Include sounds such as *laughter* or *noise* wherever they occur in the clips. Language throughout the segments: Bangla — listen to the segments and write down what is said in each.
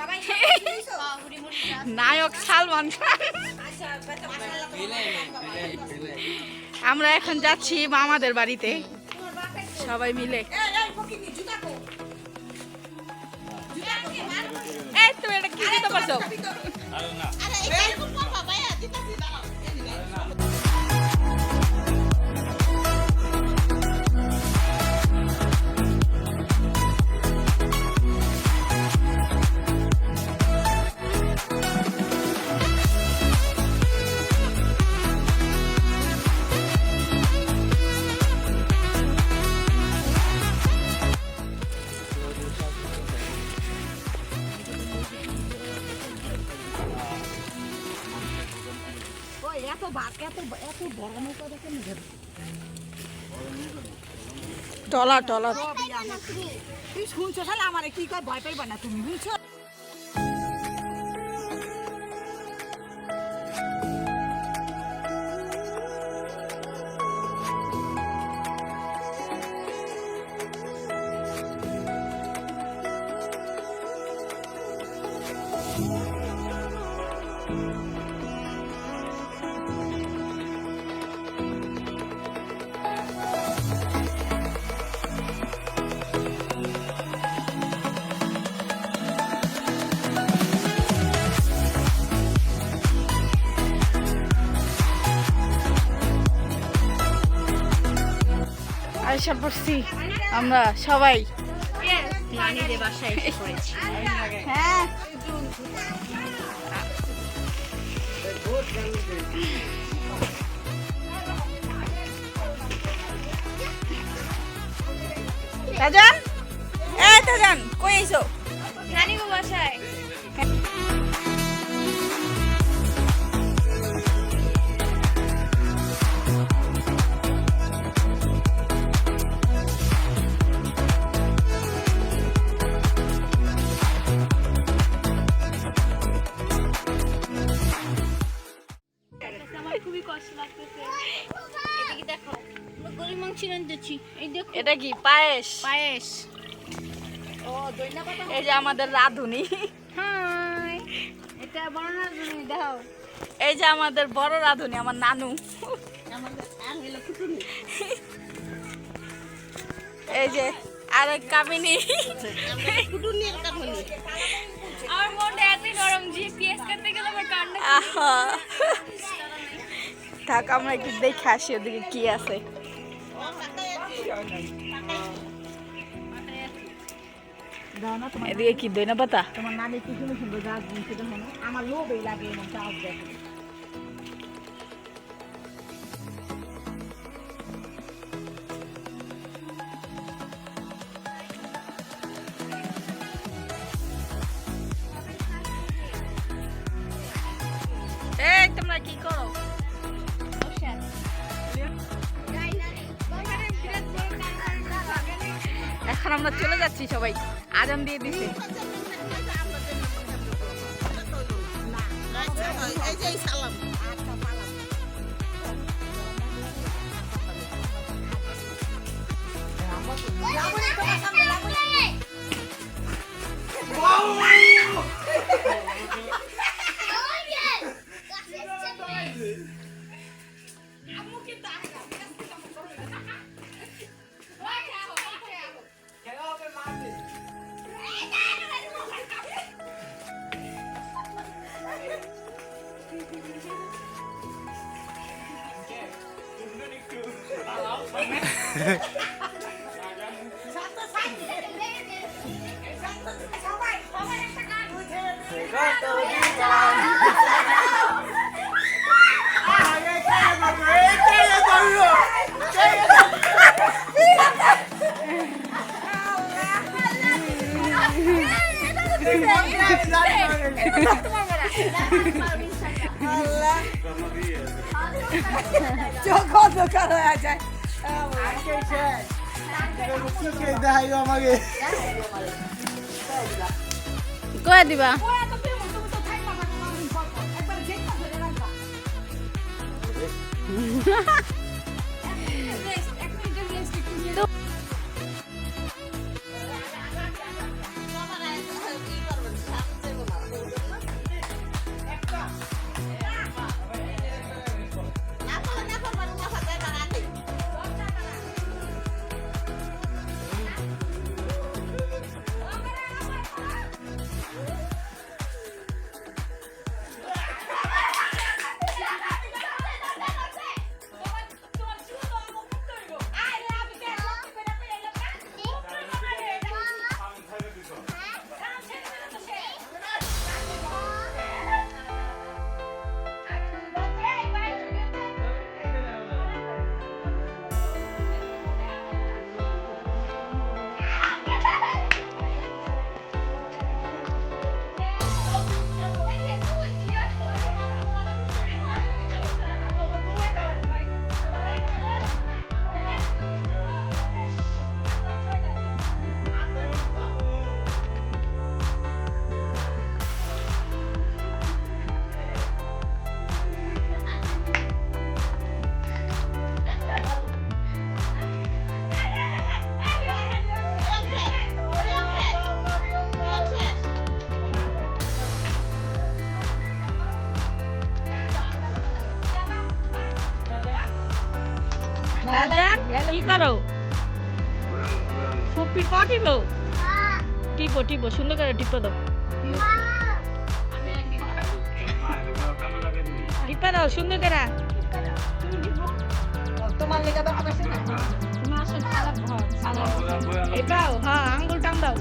*laughs* নায়ক সালমান খান। আমরা এখন যাচ্ছি মামাদের বাড়িতে। সবাই মিলে। এই তুমি এটা কি দিতে পারছ? টলা টলা। তুমি শুনছো তাহলে আমার কি কয়? ভয় পাইবা না তুমি বুঝছ? আয়সা পড়ছি আমরা সবাই। এসে হ্যাঁ। তাজান? এ কই আইছো? নানি গো বাসায়। আমরা মাংস এই দেখো। এটা কি পায়েস? পায়েস। এই যে আমাদের রাধুনি। হাই। এটা বানানোর জন্য দাও এই যে আমাদের বড় রাধুনি আমার নানু। এই যে আরেক কামিনী। আমার মনটা এত গরম যে পিএস করতে গেলে আমার কান্না থাক আমরা একটু দেখে আসি ওদিকে কি আছে। এদিকে কি দইনা পাতা? তোমার নামে কি সুন্দর সুন্দর গাছ আমার লোভ এই লাগে গাছ দেখো। চোখ অন্ধকার হয়ে যায় কয়ে দিবা? দাদা *laughs* *laughs* করো ফুপি ক টিপো টিপো টিপো সুন্দর করে টিপো দাও। টিপা দাও সুন্দর করে। তোমার লেগে তো হবে এটাও হ্যাঁ আঙ্গুল টান দাও।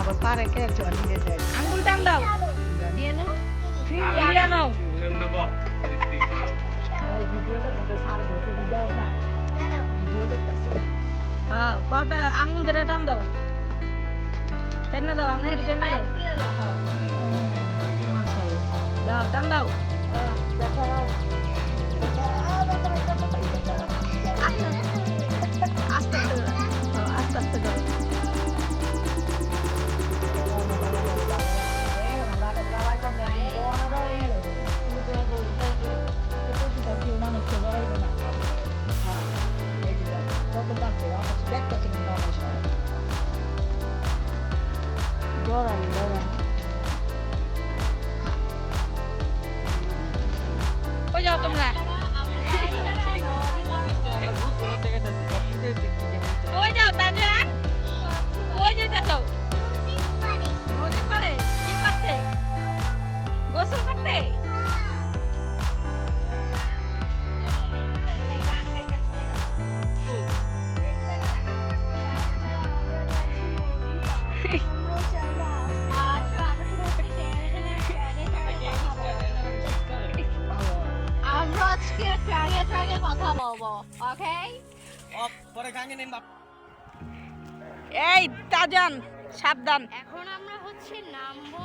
আবার পারে কে চল নিয়ে যায়। আঙ্গুল টান দাও। দিয়ে নাও। দিয়ে নাও। কটা আঙ্গুল ধরে টান দাও টেনে দাও আঙ্গুল টেনে দাও দাও টান দাও সাবধান। এখন আমরা হচ্ছে নামবো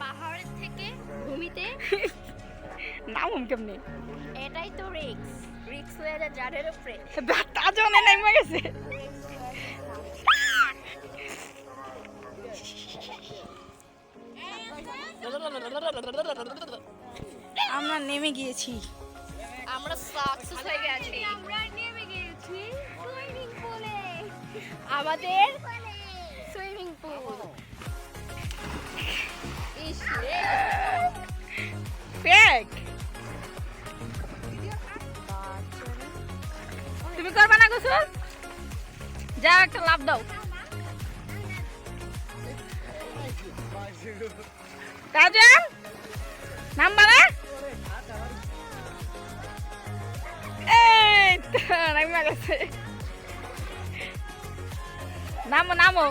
পাহাড়ের থেকে ভূমিতে। *laughs* নামুম কেমনি? এটাই তো রিক্স রিক্স হয়ে যায় জারের উপরে। তাজনে নেমে গেছে? আমরা নেমে গিয়েছি। আমরা সাকসেস হয়ে গেছি। আমরা নেমে গিয়েছি। সুইমিং পুলে আমাদের তুমি করবা না গোসল যাও একটা লাভ দাও। তাজান নাম্বার এই তো নামা নামো।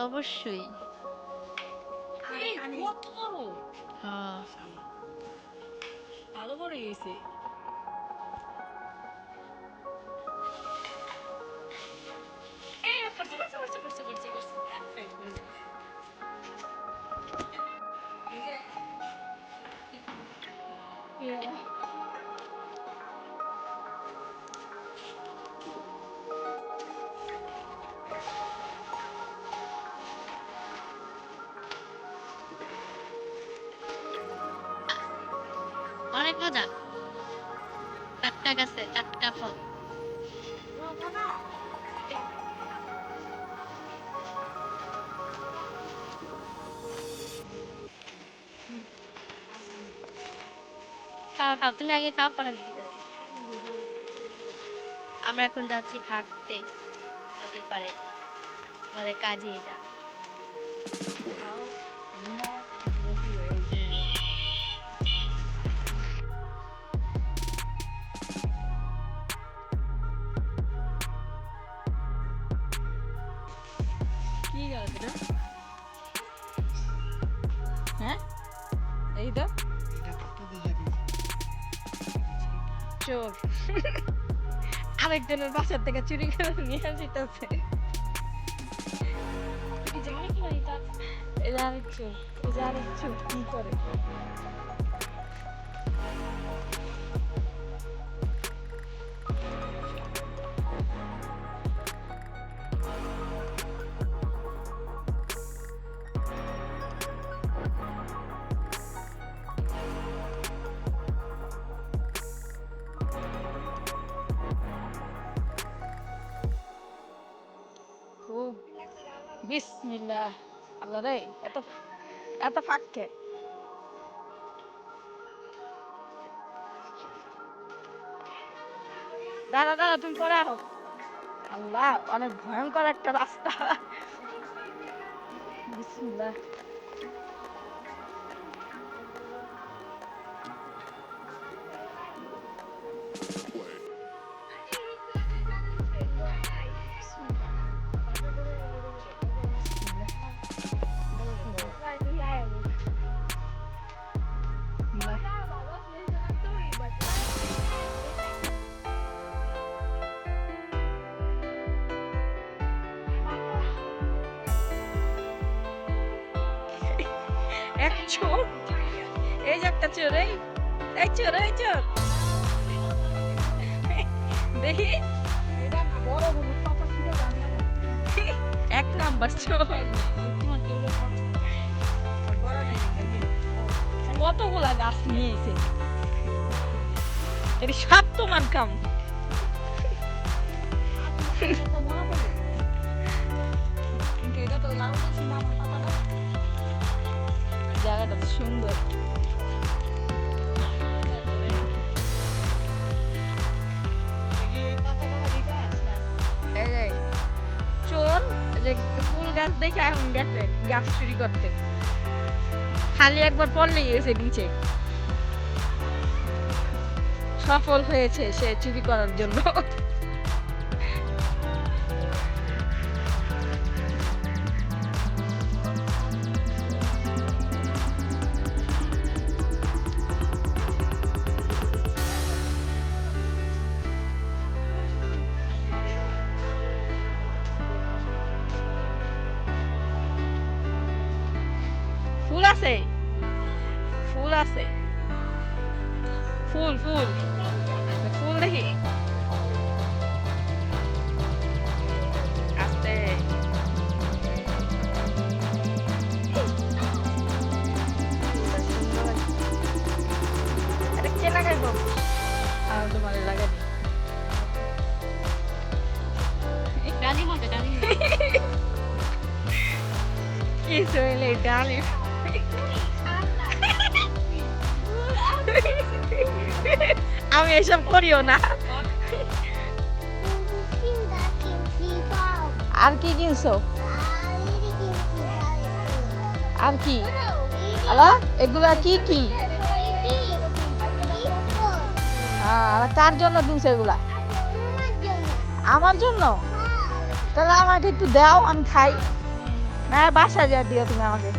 অবশ্যই। হ্যাঁ। ভালো করে গেছে অনেক টাটকা টাটকা ফল। তুমি আগে আমরা এখন যাচ্ছি হাঁটতে নদীর পারে আমাদের কাজে এটা। কি গাছ এটা হ্যাঁ এই তো চোর আরেকজনের বাসার থেকে চুরি করে নিয়ে আসিতেছে এটা আরেক চোর এটা আরেক চোর কি করে বিসমিল্লাহ। আল্লাহ রে, এত এত ফাঁককে তুমি পরে আহ। আল্লাহ, অনেক ভয়ঙ্কর একটা রাস্তা। বিসমিল্লাহ। কতগুলা গাছ নিয়েছে? এটি সব তোমার কাম। জায়গাটা সুন্দর। চোর, যে ফুল গাছ দেখে এখন গেছে, গাছ চুরি করতে। খালি একবার পড়লে গেছে নিচে। সফল হয়েছে সে চুরি করার জন্য। আমি এসব করিও না আর কি কিনছো? আর কি? আলা এগুলা কি কি? আহ, কার জন্য কিনছো এগুলা? আমার জন্য? তাহলে আমাকে একটু দাও আমি খাই। না বাসা যা দিও তুমি আমাকে।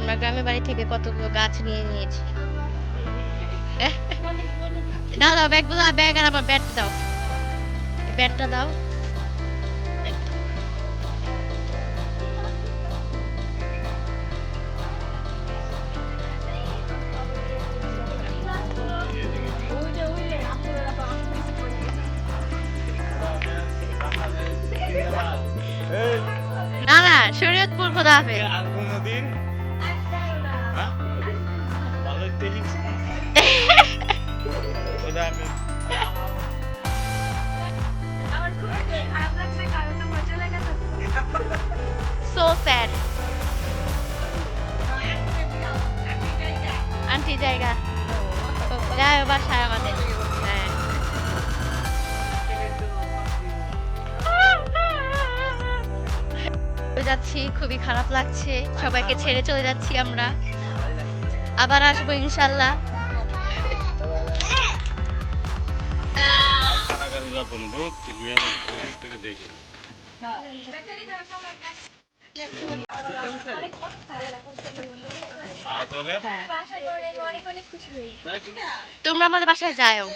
আমরা গ্রামের বাড়ি থেকে কতগুলো গাছ নিয়ে নিয়েছি। *laughs* দাও দাও ব্যাগ দাও ব্যাগ আর আমার ব্যাট দাও। ব্যাটটা দাও। না না শরীয়তপুর খোদা হাফেজ সো স্যাড আন্টি জায়গা। যায় বাসায় আমাদের। হ্যাঁ। যাচ্ছি, খুবই খারাপ লাগছে। সবাইকে ছেড়ে চলে যাচ্ছি আমরা। আবার আসব ইনশাল্লাহ। থেকে দেখে তোমরা আমাদের বাসায় যাও।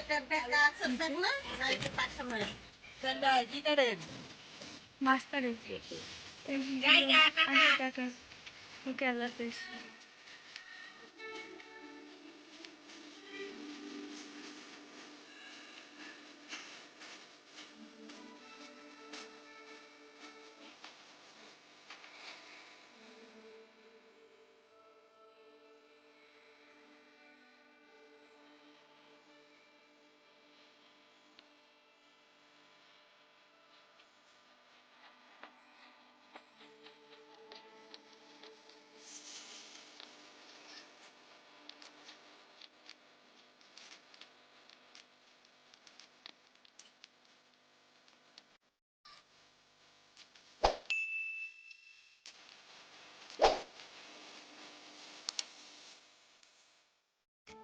মাস্টারে। আল্লাহ হাফেজ।